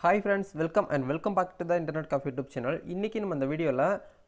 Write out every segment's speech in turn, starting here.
Hi friends welcome and welcome back to the internet coffee YouTube channel இன்றைக்கி நம்ம இந்த வீடியோவில்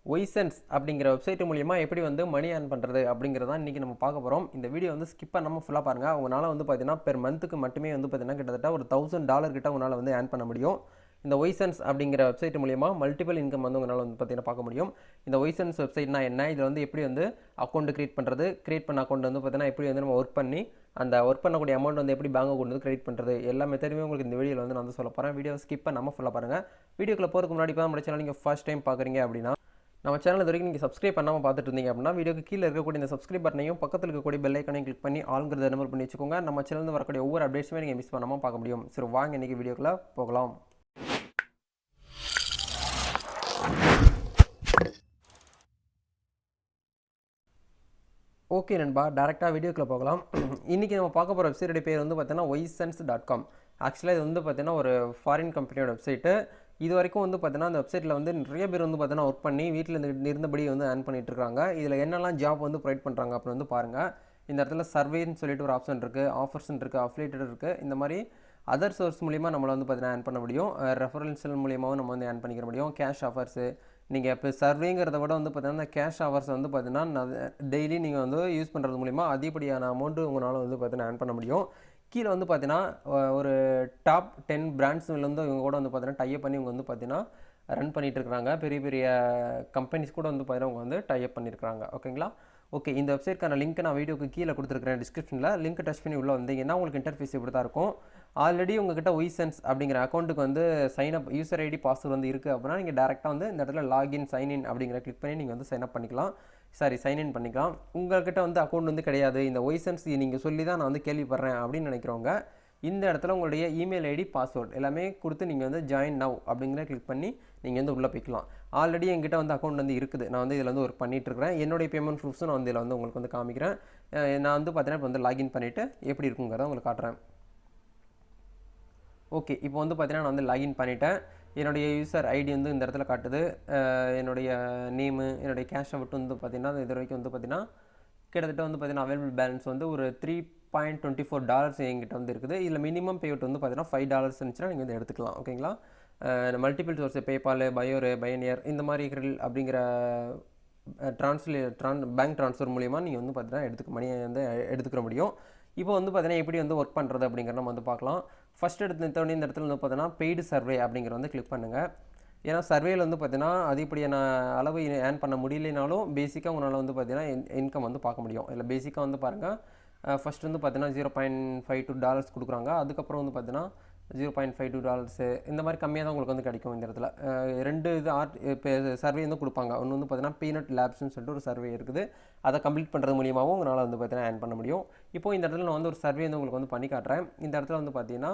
ஒய்சென்ஸ் அப்படிங்கிற வெப்சைட் மூலிமா எப்படி வந்து மணி ஏர்ன் பண்ணுறது அப்படிங்கிறதான் இன்றைக்கி நம்ம பார்க்க போகிறோம் இந்த வீடியோ வந்து ஸ்கிப் பண்ணாமல் ஃபுல்லாக பாருங்கள் உங்களால் வந்து பார்த்தீங்கன்னா பெர் மந்த்துக்கு மட்டுமே வந்து பார்த்தீங்கன்னா கிட்டத்தட்ட ஒரு தௌசண்ட் டாலர் கிட்ட உங்களால் வந்து ஏர்ன் பண்ண முடியும். இந்த ஒய்சன்ஸ் அப்படிங்கிற வெப்சைட் மூலியமாக மல்டிபிள் இன்கம் வந்து உங்களால் வந்து பார்த்தீங்கன்னா பார்க்க முடியும். இந்த ஒய்சன்ஸ் வெப்சைட்னா என்ன? இதில் வந்து எப்படி வந்து அக்கௌண்ட் க்ரியேட் பண்ணுறது க்ரியேட் பண்ண அக்கௌண்ட் வந்து பார்த்தீங்கன்னா எப்படி வந்து நம்ம ஒர்க் பண்ணி அந்த ஒர்க் பண்ணக்கூடிய அமௌண்ட் வந்து எப்படி பேங்க் கொண்டு வந்து கிரெடிட் பண்ணுறது எல்லா மெத்தடுமே உங்களுக்கு இந்த வீடியோவில் வந்து நான் வந்து சொல்ல போகிறேன் வீடியோ ஸ்கிப் பண்ணாமல் ஃபுல்லாக பாருங்கள் வீடியோக்குள்ள போகிறதுக்கு முன்னாடி இப்போ நம்ம சேனல் நீங்கள் ஃபர்ஸ்ட் டைம் பார்க்குறீங்க அப்படின்னா நம்ம சேனல் இது வரைக்கும் நீங்கள் சப்ஸ்கிரைப் பண்ணாமல் பார்த்துட்டு இருந்தீங்க அப்படின்னா வீடியோக்கு கீழே இருக்கக்கூடிய இந்த சப்ஸ்கிரைப் பட்டனையும் பக்கத்தில் இருக்கக்கூடிய பெல் ஐக்கனையும் கிளிக் பண்ணி ஆளுங்கிறத நம்பர் பண்ணி வச்சுக்கோங்க. நம்ம சேனலில் வரக்கூடிய ஒவ்வொரு அப்டேட்ஸுமே நீங்கள் மிஸ் பண்ணாமல் பார்க்க முடியும். சரி வாங்க இன்றைக்கி வீடியோக்குள்ளே போகலாம். ஓகே நண்பா டேரெக்டாக வீடியோக்குள்ளே போகலாம். இன்றைக்கி நம்ம பார்க்க போகிற வெப்சைட்டோட பேர் வந்து பார்த்தீங்கன்னா ஒய்சன்ஸ் டாட் காம் ஆக்சுவலாக இது வந்து பார்த்தீங்கன்னா ஒரு ஃபாரின் கம்பெனியோட வெப்சைட்டு இது வரைக்கும் வந்து பார்த்தீங்கன்னா அந்த வெப்சைட்டில் வந்து நிறைய பேர் வந்து பார்த்தீங்கன்னா ஒர்க் பண்ணி வீட்டில் இருந்து இருந்தபடி வந்து ஏர்ன் பண்ணிகிட்டு இருக்காங்க. இதில் என்னெல்லாம் ஜாப் வந்து ப்ரொவைட் பண்ணுறாங்க அப்படின்னு வந்து பாருங்கள் இந்த இடத்துல சர்வேன்னு சொல்லிட்டு ஒரு ஆப்ஷன் இருக்குது ஆஃபர்ஸ்ன்னு இருக்குது அஃபிலேட்டட் இருக்குது இந்த மாதிரி அதர் சோர்ஸ் மூலிமா நம்மளை வந்து பார்த்தீங்கன்னா ஏர்ன் பண்ண முடியும். ரெஃபரன்ஷியல் மூலியமாகவும் நம்ம வந்து ஏர்ன் பண்ணிக்க முடியும். கேஷ் ஆஃபர்ஸு நீங்கள் இப்போ சர்வேங்கிறத விட வந்து பார்த்தீங்கன்னா கேஷ் ஹவர்ஸ் வந்து பார்த்தீங்கன்னா டெய்லி நீங்கள் வந்து யூஸ் பண்ணுறது மூலிமா அதிகப்படியான அமௌண்ட்டு உங்களால் வந்து பார்த்தீங்கன்னா ஏர்ன் பண்ண முடியும். கீழே வந்து பார்த்தீங்கன்னா ஒரு டாப் டென் பிராண்ட்ஸ்லேருந்து இவங்க கூட வந்து பார்த்தீங்கன்னா டைப் பண்ணி இவங்க வந்து பார்த்தீங்கன்னா ரன் பண்ணிகிட்டு இருக்கிறாங்க. பெரிய பெரிய கம்பெனிஸ் கூட வந்து பார்த்தீங்கன்னா அவங்க வந்து டைப் பண்ணியிருக்காங்க ஓகேங்களா ஓகே இந்த வெப்சைட்க்கான லிங்க் நான் வீடியோக்கு கீழே கொடுத்துருக்கிறேன் டிஸ்கிரிப்ஷனில் லிங்க் டச் பண்ணி உள்ளே வந்தீங்கன்னா உங்களுக்கு இன்டர்ஃபேஸ் இப்படி தான் இருக்கும். ஆல்ரெடி உங்ககிட்ட ஒய்சென்ஸ் அப்படிங்கிற அக்கௌண்ட்டுக்கு வந்து sign up user ID password வந்து இருக்குது அப்படின்னா நீங்கள் டேரெக்டாக வந்து இந்த இடத்துல லாகின் சைன் இன் அப்படிங்கிற கிளிக் பண்ணி நீங்கள் வந்து சைன் அப் பண்ணிக்கலாம். சாரி சைன் இன் பண்ணிக்கலாம். உங்கள்கிட்ட வந்து அக்கௌண்ட் வந்து கிடையாது. இந்த ஒய்சென்ஸ் நீங்கள் சொல்லி தான் நான் வந்து கேள்விப்படுறேன் அப்படின்னு நினைக்கிறவங்க இந்த இடத்துல உங்களுடைய இமெயில் ஐடி பாஸ்வேர்டு எல்லாமே கொடுத்து நீங்கள் வந்து ஜாயின் நவ் அப்படிங்கிற கிளிக் பண்ணி நீங்கள் வந்து உள்ளே போய்க்கலாம். ஆல்ரெடி என்கிட்ட வந்து அக்கௌண்ட் வந்து இருக்குது. நான் வந்து இதில் வந்து ஒர்க் பண்ணிகிட்ருக்கிறேன் என்னுடைய பேமெண்ட் ப்ரூஃப்ஸும் நான் வந்து இதில் வந்து உங்களுக்கு வந்து காமிக்கிறேன். நான் வந்து பார்த்தீங்கன்னா இப்போ வந்து லாகின் பண்ணிவிட்டு எப்படி இருக்குங்கிறத உங்களுக்கு காட்டுறேன். ஓகே இப்போ வந்து பார்த்தீங்கன்னா நான் வந்து லாகின் பண்ணிவிட்டேன் என்னுடைய யூசர் ஐடி வந்து இந்த இடத்துல காட்டுது. என்னுடைய நேமு என்னுடைய கேஷ் அவுட் வந்து பார்த்திங்கன்னா இது வரைக்கும் வந்து பார்த்தீங்கன்னா கிட்டத்தட்ட வந்து பார்த்தீங்கன்னா அவைலபிள் பேலன்ஸ் வந்து ஒரு three point twenty four dollars எங்கிட்ட வந்து இருக்குது. இதில் மினிமம் பேவுட் வந்து பார்த்தீங்கன்னா ஃபைவ் டாலர்ஸ் இருந்துச்சுன்னா நீங்கள் வந்து எடுத்துக்கலாம். ஓகேங்களா மல்டிபிள் சோர்ஸ் பேபால் பயோரு பயனியர் இந்த மாதிரி கிரில் அப்படிங்கிற ட்ரான்ஸ்லே ட்ரான் பேங்க் ட்ரான்ஸ்ஃபர் மூலிமா நீங்கள் வந்து பார்த்தீங்கன்னா எடுத்துக்க மணியை வந்து எடுத்துக்கிற முடியும். இப்போ வந்து பார்த்தீங்கன்னா எப்படி வந்து ஒர்க் பண்ணுறது அப்படிங்கிறத நம்ம வந்து பார்க்கலாம். ஃபஸ்ட் எடுத்து இந்த இடத்துல வந்து பார்த்தீங்கன்னா பெய்டு சர்வே அப்படிங்கிற வந்து கிளிக் பண்ணுங்கள் ஏன்னா சர்வேயில் வந்து பார்த்தீங்கன்னா அதிகப்படியான அளவு ஏர்ன் பண்ண முடியலைனாலும் பேசிக்காக உங்களால் வந்து பார்த்தீங்கன்னா இன்கம் வந்து பார்க்க முடியும். இல்லை பேசிக்காக வந்து பாருங்கள் ஃபஸ்ட் வந்து பார்த்தீங்கன்னா zero point five two dollars கொடுக்குறாங்க. அதுக்கப்புறம் வந்து பார்த்தீங்கன்னா zero point five two dollars இந்த மாதிரி கம்மியாக தான் உங்களுக்கு வந்து கிடைக்கும் இந்த இடத்துல. ரெண்டு இது ஆர்ட் இப்போ சர்வே வந்து கொடுப்பாங்க. ஒன்று வந்து பார்த்தீங்கன்னா பீனட் லேப்ஸ்னு சொல்லிட்டு ஒரு சர்வே இருக்குது. அதை கம்ப்ளீட் பண்ணுறது மூலியமாகவும் உங்களால் வந்து பார்த்தீங்கன்னா ஏர்ன் பண்ண முடியும். இப்போ இந்த இடத்துல நான் வந்து ஒரு சர்வே வந்து உங்களுக்கு வந்து பண்ணி காட்டுறேன். இந்த இடத்துல வந்து பார்த்தீங்கன்னா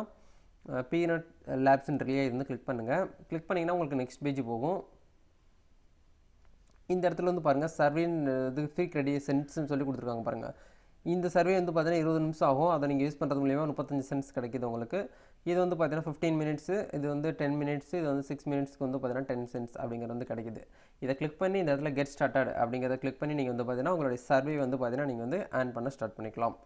பீனட் லேப்ஸ்ன்றதுலேயே இருந்து கிளிக் பண்ணுங்கள் கிளிக் பண்ணிங்கன்னா உங்களுக்கு நெக்ஸ்ட் பேஜ் போகும். இந்த இடத்துல வந்து பாருங்கள் சர்வேன் இது ஃப்ரீ கிரெடிட் சென்ட்ஸ்னு சொல்லி கொடுத்துருக்காங்க பாருங்கள் இந்த சர்வே வந்து பார்த்தீங்கன்னா இருபது நிமிஷம் ஆகும். அதை நீங்கள் யூஸ் பண்ணுறது மூலியமாக முப்பத்தஞ்சு சென்ட்ஸ் கிடைக்கிது உங்களுக்கு. இது வந்து பார்த்தீங்கன்னா ஃபிஃப்டீன் மினிட்ஸு இது வந்து டென் மினிட்ஸ் இது வந்து சிக்ஸ் மினிட்ஸ்க்கு வந்து பார்த்தீங்கன்னா டென் சென்ட்ஸ் அப்படிங்கிறது வந்து கிடைக்குது. இதை கிளிக் பண்ணி இந்த இடத்துல கெட் ஸ்டார்டட் அப்படிங்கிறத கிளிக் பண்ணி நீங்கள் வந்து பார்த்தீங்கன்னா உங்களுடைய சர்வே வந்து பார்த்தீங்கன்னா நீங்கள் வந்து ஏர்ன் பண்ண ஸ்டார்ட் பண்ணிக்கலாம்.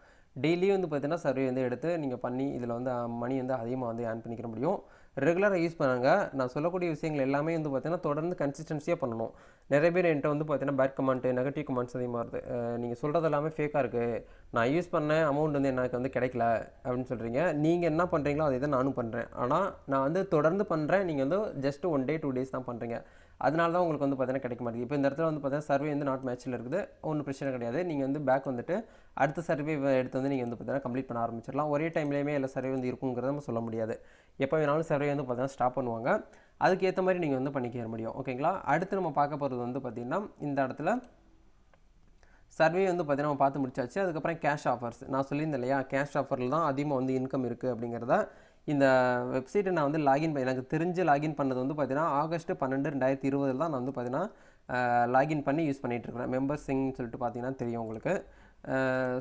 டெய்லியும் வந்து பார்த்தீங்கன்னா சர்வே வந்து எடுத்து நீங்கள் பண்ணி இதில் வந்து மணி வந்து அதிகமாக வந்து ஏர்ன் பண்ணிக்கிற முடியும். ரெகுலராக யூஸ் பண்ணாங்க. நான் சொல்லக்கூடிய விஷயங்கள் எல்லாமே வந்து பார்த்தீங்கன்னா தொடர்ந்து கன்சிஸ்டன்சியாக பண்ணணும். நிறைய பேர் என்கிட்ட வந்து பார்த்தீங்கன்னா பேட் கமெண்ட்டு நெகட்டிவ் கமெண்ட்ஸ் அதிகமாக இருக்குது நீங்கள் சொல்கிறது எல்லாமே ஃபேக்காக இருக்குது நான் யூஸ் பண்ண அமௌண்ட் வந்து எனக்கு வந்து கிடைக்கல அப்படின்னு சொல்கிறீங்க நீங்கள் என்ன பண்ணுறீங்களோ அதை தான் நானும் பண்ணுறேன் ஆனால் நான் வந்து தொடர்ந்து பண்ணுறேன் நீங்கள் வந்து just one day two days தான் பண்ணுறீங்க அதனால தான் உங்களுக்கு வந்து பார்த்தீங்கன்னா கிடைக்க மாட்டேங்குது. இப்போ இந்த இடத்துல வந்து பார்த்தீங்கன்னா சர்வே வந்து நாட் மேட்ச்சில் இருக்குது. ஒன்றும் பிரச்சனை கிடையாது. நீங்கள் வந்து பேக் வந்துட்டு அடுத்த சர்வே எடுத்து வந்து நீங்கள் வந்து பார்த்தீங்கன்னா கம்ப்ளீட் பண்ண ஆரம்பிச்சிடலாம். ஒரே டைம்லேயுமே எல்லா சர்வே வந்து இருக்குங்கிறத நம்ம சொல்ல முடியாது. எப்போ வேணாலும் சர்வே வந்து பார்த்தீங்கன்னா ஸ்டாப் பண்ணுவாங்க. அதுக்கேற்ற மாதிரி நீங்கள் வந்து பண்ணிக்க முடியும். ஓகேங்களா? அடுத்து நம்ம பார்க்க போகிறது வந்து பார்த்திங்கன்னா இந்த இடத்துல சர்வே வந்து பார்த்தீங்கன்னா நம்ம பார்த்து முடிச்சாச்சு. அதுக்கப்புறம் கேஷ் ஆஃபர்ஸ் நான் சொல்லியிருந்தேன் இல்லையா? கேஷ் ஆஃபரில் தான் அதிகமாக வந்து இன்கம் இருக்குது அப்படிங்கிறத. இந்த வெப்சைட்டை நான் வந்து லாகின் பண்ணி எனக்கு தெரிஞ்சு லாகின் பண்ணது வந்து பார்த்தீங்கன்னா ஆகஸ்ட் பன்னெண்டு ரெண்டாயிரத்தி இருபதில் தான் நான் வந்து பார்த்தீங்கன்னா லாகின் பண்ணி யூஸ் பண்ணிகிட்ருக்கிறேன் மெம்பர்ஸ் சிங்னு சொல்லிட்டு பார்த்தீங்கன்னா தெரியும் உங்களுக்கு.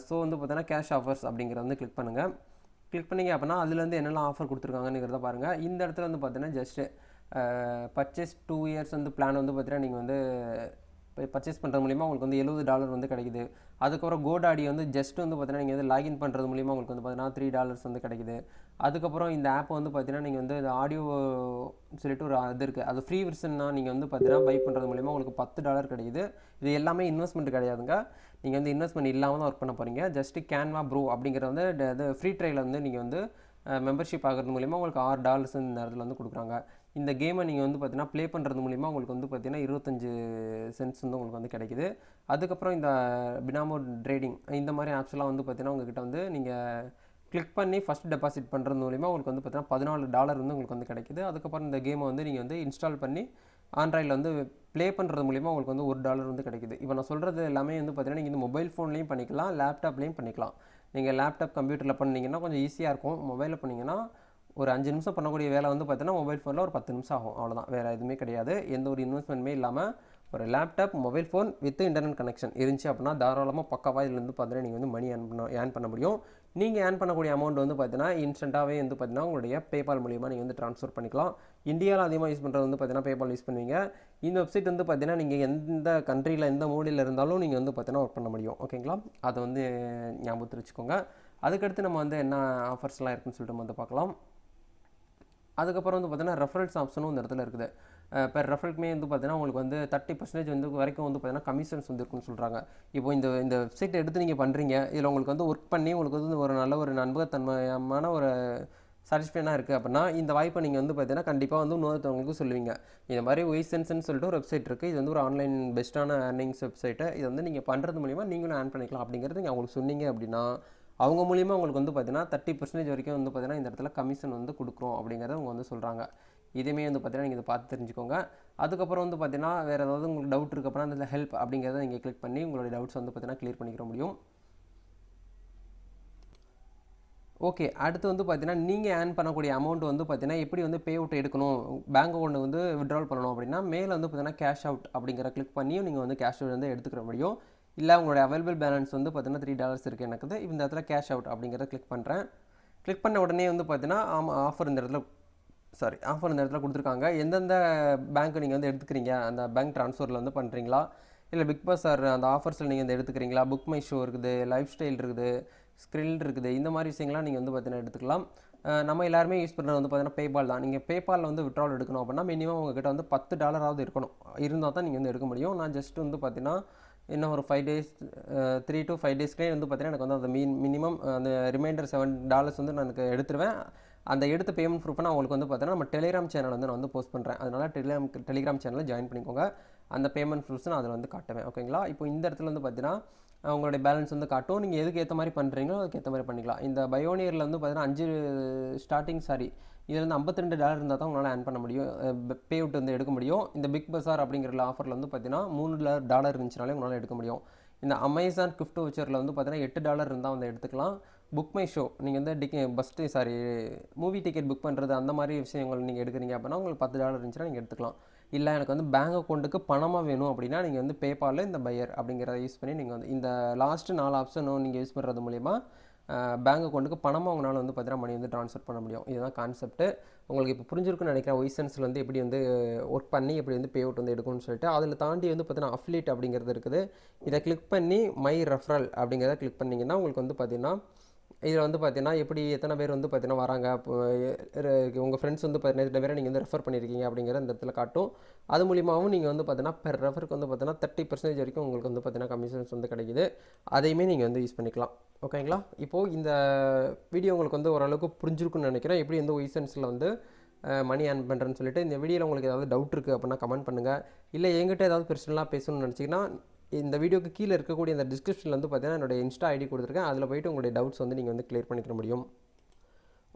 ஸோ வந்து பார்த்தீங்கன்னா கேஷ் ஆஃபர்ஸ் அப்படிங்கிறத வந்து கிளிக் பண்ணுங்கள் கிளிக் பண்ணிங்க அப்படின்னா அதுலேருந்து என்னெல்லாம் ஆஃபர் கொடுத்துருக்காங்கிறத பாருங்கள் இந்த இடத்துல வந்து பார்த்தீங்கன்னா ஜஸ்ட்டு பர்ச்சேஸ் டூ இயர்ஸ் வந்து பிளான் வந்து பார்த்தீங்கன்னா நீங்கள் வந்து பர்ச்சேஸ் பண்ணுறது மூலிமா உங்களுக்கு வந்து எழுபது டாலர் வந்து கிடைக்குது. அதுக்கப்புறம் கோடாடி வந்து ஜஸ்ட் வந்து பார்த்தீங்கன்னா நீங்கள் வந்து லாகின் பண்ணுறது மூலிமா உங்களுக்கு வந்து பார்த்தீங்கன்னா த்ரீ டாலர்ஸ் வந்து கிடைக்குது. அதுக்கப்புறம் இந்த ஆப் வந்து பார்த்தீங்கன்னா நீங்கள் வந்து இந்த ஆடியோ சொல்லிட்டு ஒரு இது இருக்குது அது ஃப்ரீ வெர்ஷன்னா நீங்கள் வந்து பார்த்தீங்கன்னா பை பண்ணுறது மூலிமா உங்களுக்கு பத்து டாலர் கிடைக்குது. இது எல்லாமே இன்வெஸ்ட்மெண்ட் கிடையாதுங்க. நீங்கள் வந்து இன்வெஸ்ட்மெண்ட் இல்லாமல் தான் ஒர்க் பண்ண போகிறீங்க ஜஸ்ட் கேன்வா ப்ரோ அப்படிங்கிற வந்து இது ஃப்ரீ ட்ரையில் வந்து நீங்கள் வந்து மெம்பர்ஷிப் ஆகிறது மூலிமா உங்களுக்கு ஆறு டாலர்ஸ் இந்த நேரத்தில் வந்து கொடுக்குறாங்க. இந்த கேமை நீங்கள் வந்து பார்த்தீங்கன்னா ப்ளே பண்ணுறது மூலிமா உங்களுக்கு வந்து பார்த்தீங்கன்னா இருபத்தஞ்சு சென்ட்ஸ் வந்து உங்களுக்கு வந்து கிடைக்குது. அதுக்கப்புறம் இந்த பினாமோ ட்ரேடிங் இந்த மாதிரி ஆப்ஸ்லாம் வந்து பார்த்தீங்கன்னா உங்ககிட்ட வந்து நீங்கள் கிளிக் பண்ணி ஃபஸ்ட் டெபாசிட் பண்ணுறது மூலிமா உங்களுக்கு வந்து பார்த்தீங்கன்னா பதினாலு டாலர் வந்து உங்களுக்கு வந்து கிடைக்குது. அதுக்கப்புறம் இந்த கேமை வந்து நீங்கள் வந்து இன்ஸ்டால் பண்ணி ஆண்ட்ராய்டில் வந்து ப்ளே பண்ணுறது மூலிமா உங்களுக்கு வந்து ஒரு டாலர் வந்து கிடைக்குது. இப்போ நான் சொல்கிறது எல்லாமே வந்து பார்த்தீங்கன்னா நீங்கள் இந்த மொபைல் ஃபோன்லேயும் பண்ணிக்கலாம் லேப்டாப்லேயும் பண்ணிக்கலாம். நீங்கள் லேப்டாப் கம்ப்யூட்டரில் பண்ணிங்கன்னா கொஞ்சம் ஈஸியாக இருக்கும். மொபைலில் பண்ணிங்கன்னா ஒரு அஞ்சு நிமிஷம் பண்ணக்கூடிய வேலை வந்து பார்த்தீங்கன்னா மொபைல் ஃபோனில் ஒரு பத்து நிமிஷம் ஆகும். அவ்வளோதான் வேறு எதுவுமே கிடையாது. எந்த ஒரு இன்வெஸ்ட்மெண்ட்டுமே இல்லாமல் ஒரு laptop mobile phone with internet connection இருந்துச்சு அப்படின்னா தாராளமாக பக்காவாக இதுலேருந்து பார்த்தீங்கன்னா நீங்கள் வந்து மணி ஏர்ன் பண்ண ஏர்ன் பண்ண முடியும். நீங்கள் ஏர்ன் பண்ணக்கூடிய அமௌண்ட் வந்து பார்த்தீங்கன்னா இன்ஸ்டண்ட்டாகவே வந்து பார்த்தீங்கன்னா உங்களுடைய பேபால் மூலியமாக நீங்கள் வந்து ட்ரான்ஸ்ஃபர் பண்ணிக்கலாம். இந்தியாவில் அதிகமாக யூஸ் பண்ணுறது வந்து பார்த்தீங்கன்னா பேபால் யூஸ் பண்ணுவீங்க. இந்த வெப்சைட் வந்து பார்த்தீங்கன்னா நீங்கள் எந்த கண்ட்ரியில் எந்த மூலையில் இருந்தாலும் நீங்கள் வந்து பார்த்தீங்கன்னா ஒர்க் பண்ண முடியும். ஓகேங்களா அதை வந்து ஞாபகத்தில் வச்சுக்கோங்க. அதுக்கடுத்து நம்ம வந்து என்ன ஆஃபர்ஸ்லாம் இருக்குன்னு சொல்லிட்டு நம்ம வந்து பார்க்கலாம். அதுக்கப்புறம் வந்து பார்த்தீங்கன்னா ரெஃபரல்ஸ் ஆப்ஷனும் இந்த இடத்துல இருக்குது. இப்போ ரெஃபரல்க்குமே வந்து பார்த்தீங்கன்னா உங்களுக்கு வந்து தேர்ட்டி பர்சன்டேஜ் வந்து வரைக்கும் வந்து பார்த்தீங்கன்னா கமிஷன்ஸ் வந்து இருக்குன்னு சொல்கிறாங்க இப்போ இந்த இந்த வெப்சைட் எடுத்து நீங்கள் பண்ணுறீங்க இதில் உங்களுக்கு வந்து ஒர்க் பண்ணி உங்களுக்கு வந்து ஒரு நல்ல ஒரு நண்பகத்தன்மையான ஒரு சாட்டிஸ்ஃபைனாக இருக்குது அப்படின்னா இந்த வாய்ப்பை நீங்கள் வந்து பார்த்தீங்கன்னா கண்டிப்பாக வந்து இன்னொருத்தவங்களுக்கு சொல்லுவீங்க. இந்த மாதிரி ஒய்சென்ஸ்னு சொல்லிட்டு ஒரு வெப்சைட் இருக்குது இது வந்து ஒரு ஆன்லைன் பெஸ்ட்டான ஏர்னிங்ஸ் வெப்சைட்டு இது வந்து நீங்கள் பண்ணுறது மூலிமா நீங்களும் ஏர்ன் பண்ணிக்கலாம் அப்படிங்கிறது நீங்கள் அவங்களுக்கு சொன்னீங்க அப்படின்னா அவங்க மூலிமா உங்களுக்கு வந்து பார்த்தீங்கன்னா தேர்ட்டி பர்சன்டேஜ் வரைக்கும் வந்து பார்த்தீங்கன்னா இந்த இடத்துல கமிஷன் வந்து கொடுக்குறோம் அப்படிங்கிறத அவங்க வந்து சொல்கிறாங்க இதுவுமே வந்து பார்த்தீங்கன்னா நீங்கள் இதை பார்த்து தெரிஞ்சுக்கோங்க. அதுக்கப்புறம் வந்து பார்த்தீங்கன்னா வேறு ஏதாவது உங்களுக்கு டவுட் இருக்கு அந்த அதில் ஹெல்ப் அப்படிங்கிறத நீங்கள் கிளிக் பண்ணி உங்களுடைய டவுட்ஸ் வந்து பார்த்தீங்கன்னா க்ளியர் பண்ணிக்கிற முடியும். ஓகே அடுத்து வந்து பார்த்தீங்கன்னா நீங்கள் ஏர்ன் பண்ணக்கூடிய அமௌண்ட் வந்து பார்த்தீங்கன்னா எப்படி வந்து பே அவுட் எடுக்கணும்? பேங்க் அக்கௌண்ட் வந்து விட்ரால் பண்ணணும் அப்படின்னா மேலே வந்து பார்த்தீங்கன்னா கேஷ் அவுட் அப்படிங்கிற கிளிக் பண்ணியும் நீங்கள் வந்து கேஷ் அவுட் வந்து எடுத்துக்கிற முடியும். இல்லை உங்களோட அவைலபிள் பேலன்ஸ் வந்து பார்த்தீங்கன்னா த்ரீ டாலர்ஸ் இருக்குது எனக்கு இந்த இடத்துல கேஷ் அவுட் அப்படிங்கிறத கிளிக் பண்ணுறேன் கிளிக் பண்ண உடனே வந்து பார்த்தீங்கன்னா ஆமாம் ஆஃபர் இந்த இடத்துல சாரி ஆஃபர் இந்த இடத்துல கொடுத்துருக்காங்க. எந்தெந்த பேங்க்கு நீங்கள் வந்து எடுத்துக்கிறீங்க? அந்த பேங்க் ட்ரான்ஸ்ஃபரில் வந்து பண்ணுறீங்களா இல்லை பிக் சார் அந்த ஆஃபர்ஸில் நீங்கள் வந்து எடுத்துக்கிறீங்களா? புக் மை ஷோ இருக்குது லைஃப் ஸ்டைல் இருக்குது ஸ்க்ரில் இருக்குது இந்த மாதிரி விஷயங்கள்லாம் நீங்கள் வந்து பார்த்தீங்கன்னா எடுத்துக்கலாம். நம்ம எல்லாருமே யூஸ் பண்ணுறது வந்து பார்த்தீங்கன்னா பேபால் தான். நீங்கள் பேபாலில் வந்து விட்ரால் எடுக்கணும் அப்படின்னா மினிமம் உங்ககிட்ட வந்து பத்து டாலராவது இருக்கணும். இருந்தால் தான் நீங்கள் வந்து எடுக்க முடியும். நான் ஜஸ்ட் வந்து பார்த்தீங்கன்னா இன்னும் ஒரு five days three to five டேஸ்லேயே வந்து பார்த்தீங்கன்னா எனக்கு வந்து அந்த மீன் மினிமம் அந்த ரிமைண்டர் செவன் டாலர்ஸ் வந்து நான் எனக்கு எடுத்துருவேன். அந்த எடுத்த பேமெண்ட் ப்ரூஃப் நான் உங்களுக்கு வந்து பார்த்தீங்கன்னா நம்ம டெலிகிராம் சேனல் வந்து நான் வந்து போஸ்ட் பண்ணுறேன் அதனால் டெலிகிராம் டெலிகிராம் சேனலில் ஜாயின் பண்ணிக்கோங்க. அந்த பேமெண்ட் ப்ரூஃப்ஸ் நான் அதில் வந்து காட்டுவேன். ஓகேங்களா? இப்போ இந்த இடத்துல வந்து பார்த்தீங்கன்னா உங்களுடைய பேலன்ஸ் வந்து காட்டும். நீங்கள் எதுக்கு ஏற்ற மாதிரி பண்ணுறீங்களோ அதுக்கு ஏற்ற மாதிரி பண்ணிக்கலாம். இந்த பயோனியரில் வந்து பார்த்தீங்கன்னா அஞ்சு ஸ்டார்டிங் சாரி இதில் வந்து 52 டாலர் இருந்தால் தான் உங்களால் ஏர்ன் பண்ண முடியும் பே அவுட் வந்து எடுக்க முடியும். இந்த பிக் பஸார் அப்படிங்கிற ஆஃபரில் வந்து பார்த்தீங்கன்னா மூணு டாலர் இருந்துச்சுனாலே உங்களால் எடுக்க முடியும். இந்த அமேசான் கிஃப்ட் வச்சரில் வந்து பார்த்தீங்கன்னா எட்டு டாலர் இருந்தால் வந்து எடுத்துக்கலாம். புக் மை ஷோ நீங்கள் வந்து ticket first sorry movie ticket book பண்ணுறது அந்த மாதிரி விஷயங்கள் நீங்கள் எடுக்கிறீங்க அப்படின்னா உங்களுக்கு பத்து டாலர் இருந்துச்சுன்னா நீங்கள் எடுத்துக்கலாம். இல்லை எனக்கு வந்து பேங்க் அக்கௌண்ட்டுக்கு பணமாக வேணும் அப்படின்னா நீங்கள் வந்து பேபாலில் இந்த பையர் அப்படிங்கிறத யூஸ் பண்ணி நீங்கள் வந்து இந்த லாஸ்ட்டு நாலு ஆப்ஷனும் நீங்கள் யூஸ் பண்ணுறது மூலிமா பேங்க் அக்கௌண்ட்டுக்கு பணமாக உங்களால் வந்து பார்த்தீங்கன்னா மணி வந்து ட்ரான்ஸ்ஃபர் பண்ண முடியும். இதுதான் கான்செப்ட்டு உங்களுக்கு இப்போ புரிஞ்சிருக்குன்னு நினைக்கிறேன். ஒய்சன்ஸில் வந்து எப்படி வந்து ஒர்க் பண்ணி எப்படி வந்து பே அவுட் வந்து எடுக்கணும்னு சொல்லிட்டு அதில் தாண்டி வந்து பார்த்தீங்கன்னா அஃப்லேட் அப்படிங்கிறது இருக்குது. இதை கிளிக் பண்ணி மை ரெஃபரல் அப்படிங்கிறத கிளிக் பண்ணிங்கன்னா உங்களுக்கு வந்து பார்த்தீங்கன்னா இதில் வந்து பார்த்தீங்கன்னா எப்படி எத்தனை பேர் வந்து பார்த்தீங்கன்னா வராங்க? உங்கள் ஃப்ரெண்ட்ஸ் வந்து பார்த்தீங்கன்னா இத்தனை பேரை நீங்கள் வந்து ரெஃபர் பண்ணியிருக்கீங்க அப்படிங்கிற இந்த இடத்துல காட்டும். அது மூலியமாகவும் நீங்கள் வந்து பார்த்தீங்கன்னா பெர் ரெஃபருக்கு வந்து பார்த்தீங்கன்னா தேர்ட்டி பர்சன்டேஜ் வரைக்கும் உங்களுக்கு வந்து பார்த்தீங்கன்னா கமிஷன்ஸ் வந்து கிடைக்குது. அதையுமே நீங்கள் வந்து யூஸ் பண்ணிக்கலாம். ஓகேங்களா இப்போது இந்த வீடியோ உங்களுக்கு வந்து ஓரளவுக்கு புரிஞ்சிருக்குன்னு நினைக்கிறேன். எப்படி வந்து ஒய்சன்ஸில் வந்து மணி ஏர்ன் பண்ணுறேன்னு சொல்லிட்டு இந்த வீடியோவில் உங்களுக்கு ஏதாவது டவுட் இருக்குது அப்படின்னா கமெண்ட் பண்ணுங்கள் இல்லை என்கிட்ட ஏதாவது பிரச்சனைலாம் பேசணும்னு நினச்சிங்கன்னா இந்த வீடியோக்கு கீழே இருக்கக்கூடிய இந்த டிஸ்கிரிப்ஷனில் வந்து பார்த்தீங்கன்னா என்னோடய இன்ஸ்டா ஐடி கொடுத்துருக்கேன். அதில் போயிட்டு உங்களுடைய டவுட்ஸ் வந்து நீங்கள் வந்து கிளியர் பண்ணிக்க முடியும்.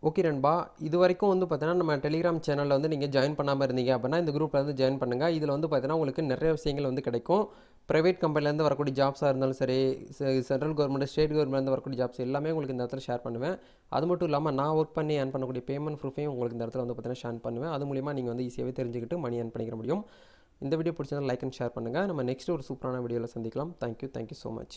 ஓகே நண்பா. இது வரைக்கும் வந்து பார்த்தீங்கன்னா நம்ம டெலிகிராம் சேனலில் வந்து நீங்கள் ஜாயின் பண்ணாமல் இருந்தீங்க அப்படின்னா இந்த குரூப்பில் வந்து ஜாயின் பண்ணுங்கள் இதில் வந்து பார்த்தீங்கன்னா உங்களுக்கு நிறைய விஷயங்கள் வந்து கிடைக்கும். ப்ரைவேட் கம்பெனிலேருந்து வரக்கூடிய ஜாப்ஸாக இருந்தாலும் சரி சென்ட்ரல் கவர்மெண்ட் ஸ்டேட் கவர்மெண்ட்லேருந்து வரக்கூடிய ஜாப்ஸ் எல்லாமே உங்களுக்கு இந்த இடத்துல ஷேர் பண்ணுவேன். அது மட்டும் இல்லாமல் நான் ஒர்க் பண்ணி ஏர்ன் பண்ணக்கூடிய பேமெண்ட் ப்ரூஃபையும் உங்களுக்கு இந்த இடத்துல வந்து பார்த்தீங்கன்னா ஷேர் பண்ணுவேன். அது மூலிமா நீங்கள் வந்து ஈஸியாகவே தெரிஞ்சுக்கிட்டு மணி ஏர்ன் பண்ணிக்க முடியும். இந்த வீடியோ பிடிச்சதா லைக் அண்ட் ஷேர் பண்ணுங்கள் நம்ம நெக்ஸ்ட் ஒரு சூப்பரான வீடியோவில் சந்திக்கலாம். Thank you thank you so much